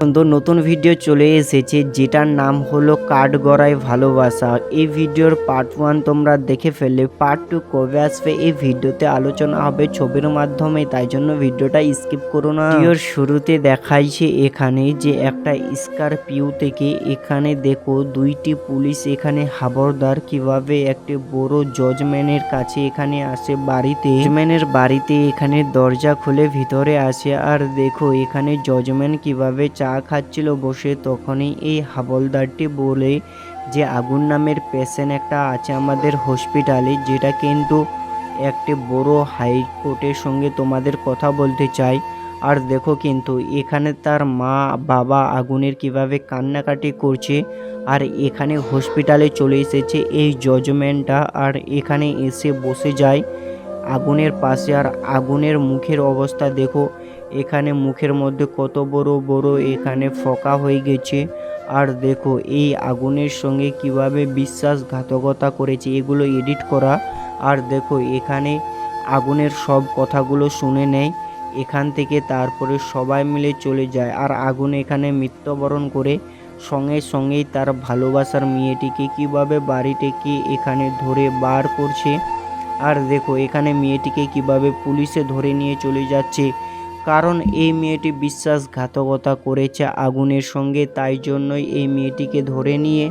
তো নতুন ভিডিও চলে এসেছে, যেটার নাম হলো কাঠগড়ায় ভালোবাসা। এই ভিডিওর পার্ট ওয়ান তোমরা দেখে ফেললে। পার্ট টু কবে আসবে এই ভিডিওতে আলোচনা হবে ছবির মাধ্যমে, তাই জন্য ভিডিওটা স্কিপ করো না। ভিডিওর শুরুতে দেখাইছে এখানে যে একটা স্করপিও থেকে এখানে দেখো দুইটি পুলিশ এখানে হাবরদার, কীভাবে একটি বড় জজম্যানের কাছে এখানে আসে বাড়িতে। জজম্যানের বাড়িতে এখানে দরজা খুলে ভিতরে আসে, আর দেখো এখানে জজম্যান কীভাবে চা খাচ্ছিল বসে, তখনই এই হাবলদারটি বলে যে, আগুন নামের পেশেন্ট একটা আছে আমাদের হসপিটালে, যেটা কিন্তু একটি বড় হাইকোর্টের সঙ্গে তোমাদের কথা বলতে চাই। আর দেখো কিন্তু, এখানে তার মা, বাবা আগুনের কীভাবে কান্নাকাটি করছে, আর এখানে হসপিটালে চলে এসেছে এই জজমেন্টটা, আর এখানে এসে বসে যায় আগুনের পাশে। আর আগুনের মুখের অবস্থা দেখো এখানে মুখের মধ্যে কত বড় বড় এখানে ফোকা হয়ে গেছে। আর দেখো, এই আগুনের সঙ্গে কীভাবে বিশ্বাসঘাতকতা করেছে, এগুলো এডিট করা। আর দেখো, এখানে আগুনের সব কথাগুলো শুনে নেয়। এখান থেকে তারপরে সবাই মিলে চলে যায়। আর আগুন এখানে মৃত্যুবরণ করে সঙ্গে সঙ্গেই তার ভালোবাসার মেয়েটিকে কীভাবে বাড়ি থেকে এখানে ধরে বার করছে। আর দেখো, এখানে মেয়েটিকে কীভাবে পুলিশে ধরে নিয়ে চলে যাচ্ছে। কারণ এই মেয়েটি বিশ্বাসঘাতকতা করেছে আগুনের সঙ্গে, তাই জন্যই এই মেয়েটিকে ধরে নিয়ে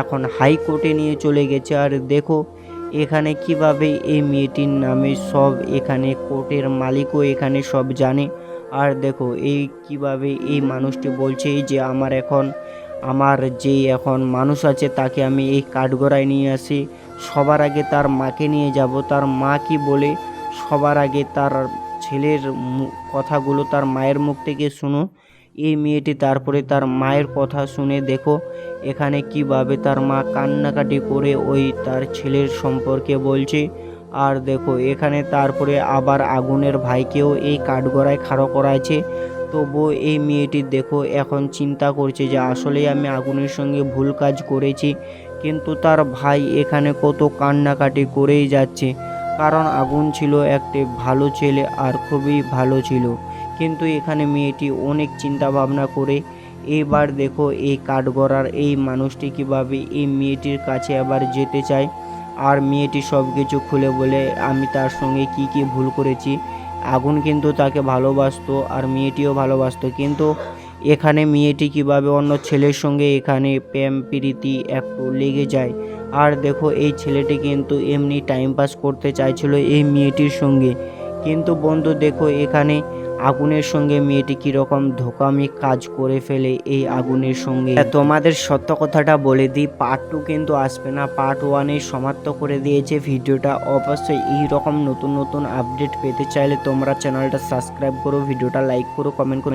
এখন হাইকোর্টে নিয়ে চলে গেছে। আর দেখো, এখানে কীভাবে এই মেয়েটির নামে সব এখানে কোর্টের মালিকও এখানে সব জানে। আর দেখো, এই কীভাবে এই মানুষটি বলছে যে আমার এখন, আমার যে এখন মানুষ আছে তাকে আমি এই কাঠগড়ায় নিয়ে আসি। সবার আগে তার মাকে নিয়ে যাব। তার মা কি বলে? সবার আগে তার ছেলের কথাগুলো তার মায়ের মুখ থেকে শুনো। এই মেয়েটি তারপরে তার মায়ের কথা শুনে দেখো, এখানে কীভাবে তার মা কান্নাকাটি করে ওই তার ছেলের সম্পর্কে বলছে। আর দেখো, এখানে তারপরে আবার আগুনের ভাইকেও এই কাঠগড়ায় খাড়ো করাইছে। তবুও এই মেয়েটি দেখো, এখন চিন্তা করছে যে আসলেই আমি আগুনের সঙ্গে ভুল কাজ করেছি। কিন্তু তার ভাই এখানে কত কান্নাকাটি করেই যাচ্ছে। কারণ আগুন ছিল একটি ভালো ছেলে আর খুবই ভালো ছিল। কিন্তু এখানে মেয়েটি অনেক চিন্তা ভাবনা করে, এবার দেখো এই কাঠগড়ার এই মানুষটি কীভাবে এই মেয়েটির কাছে আবার যেতে চায়। আর মেয়েটি সব কিছু খুলে বলে, আমি তার সঙ্গে কি কি ভুল করেছি। আগুন কিন্তু তাকে ভালোবাসতো আর মেয়েটিও ভালোবাসতো। কিন্তু এখানে মেয়েটি কীভাবে অন্য ছেলের সঙ্গে এখানে প্রেম প্রীতি একটু লেগে যায়? আর দেখো, এই ছেলেটি কিন্তু এমনি টাইম পাস করতে চাইছিল এই মেয়েটির সঙ্গে। কিন্তু বন্ধু, দেখো, এখানে আগুনের সঙ্গে মেয়েটি কীরকম ধোকামি কাজ করে ফেলে এই আগুনের সঙ্গে। তোমাদের সত্য কথাটা বলে দিই পার্ট টু কিন্তু আসবে না। পার্ট ওয়ানে সমাপ্ত করে দিয়েছে ভিডিওটা। অবশ্যই এই রকম নতুন নতুন আপডেট পেতে চাইলে তোমরা চ্যানেলটা সাবস্ক্রাইব করো, ভিডিওটা লাইক করো কমেন্ট করো।